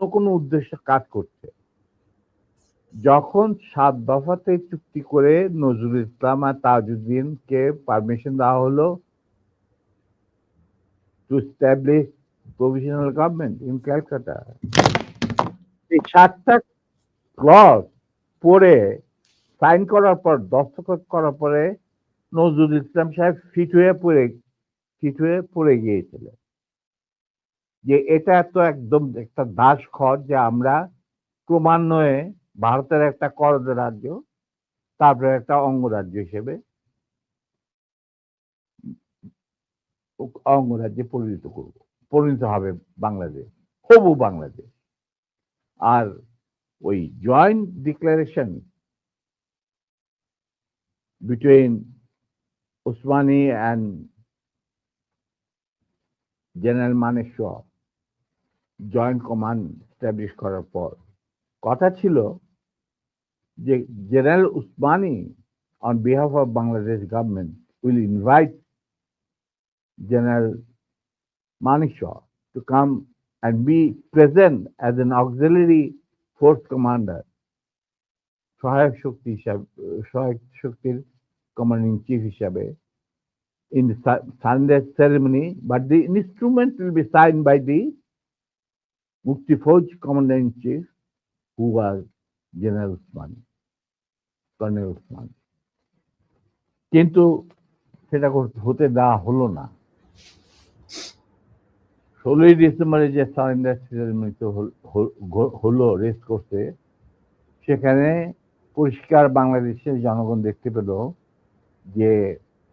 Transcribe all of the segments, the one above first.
অন্য কোনো উদ্দেশ্যে কাজ করছে। যখন সাত দফাতে চুক্তি করে নজরুল ইসলাম আর তাজউদ্দিনকে পারমিশন দেওয়া হলো to establish provisional government in Calcutta এই সাতটা ক্লজ পড়ে সাইন করার পর, দস্তখত করার পরে নজরুল ইসলাম সাহেব ফিট হয়ে পড়ে, ফিট হয়ে পড়ে গিয়েছিলেন। যে এটা তো একদম একটা দাস খর যে আমরা ক্রমান্বয়ে ভারতের একটা করদ রাজ্য, তারপরে একটা অঙ্গরাজ্য হিসেবে অঙ্গরাজ্যে পরিণত করব, পরিণত হবে বাংলাদেশ, হবু বাংলাদেশ। আর ওই joint declaration between Osmani and general Maneshwar joint command establish করার পর, কথা ছিল যে general Osmani on behalf of Bangladesh government will invite general Maneshwar to come and be present as an auxiliary force commander, সহায়ক শক্তি হিসাবে, সহায়ক শক্তির কমান্ডিং চিফ হিসাবে in the su- surrender ceremony, but the instrument will be signed by the Mukti Fauj commander in chief, who was General Usman, Colonel Usman. কিন্তু সেটা হতে দেওয়া হলো না ষোলোই ডিসেম্বরে যে সারেন্ডার সেরেমনিতে হলো রেস্ট করতে সেখানে পরিষ্কার বাংলাদেশের জনগণ দেখতে পেল যে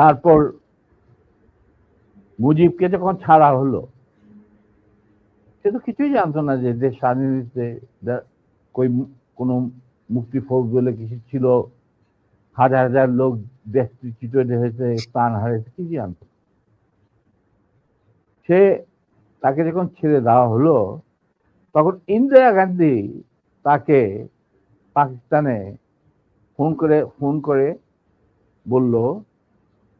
তারপর মুজিবকে যখন ছাড়া হলো, সে তো কিছুই জানতো না যে দেশ স্বাধীনতে কই কোনো মুক্তি ফৌজ বলে কিছু ছিল। হাজার হাজার লোক দেশচ্যুত হয়েছে, প্রাণ হারিয়েছে কিছু জানতো সে তাকে যখন ছেড়ে দেওয়া হলো, তখন ইন্দিরা গান্ধী তাকে পাকিস্তানে ফোন করে ফোন করে বলল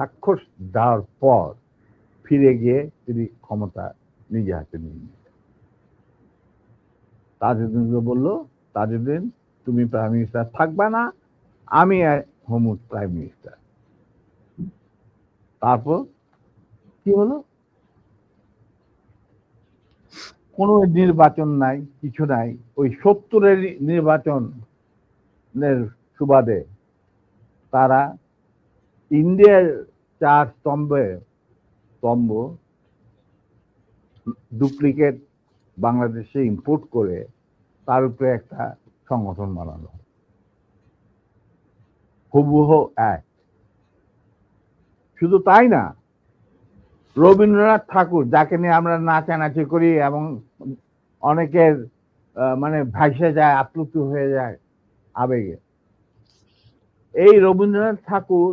স্বাক্ষর দেওয়ার পর ফিরে গিয়ে তিনি ক্ষমতা নিজে হাতে নিয়ে নিলেন। তাজউদ্দিনকে বলল, তাজউদ্দিন, তুমি প্রাইম মিনিস্টার থাকবে না, আমি হোম প্রাইম মিনিস্টার তারপর কি হলো কোনো নির্বাচন নাই, কিছু নাই, ওই সত্তরের নির্বাচনের সুবাদে তারা ইন্ডিয়ার চার স্তম্ভে স্তম্ভ ডুপ্লিকেট বাংলাদেশে ইম্পোর্ট করে তার উপরে একটা সংগঠন বানানো। হুবহু এক শুধু তাই না, রবীন্দ্রনাথ ঠাকুর, যাকে নিয়ে আমরা নাচানাচি করি এবং অনেকের মানে ভাসে যায়, আপ্লুত হয়ে যায় আবেগে, এই রবীন্দ্রনাথ ঠাকুর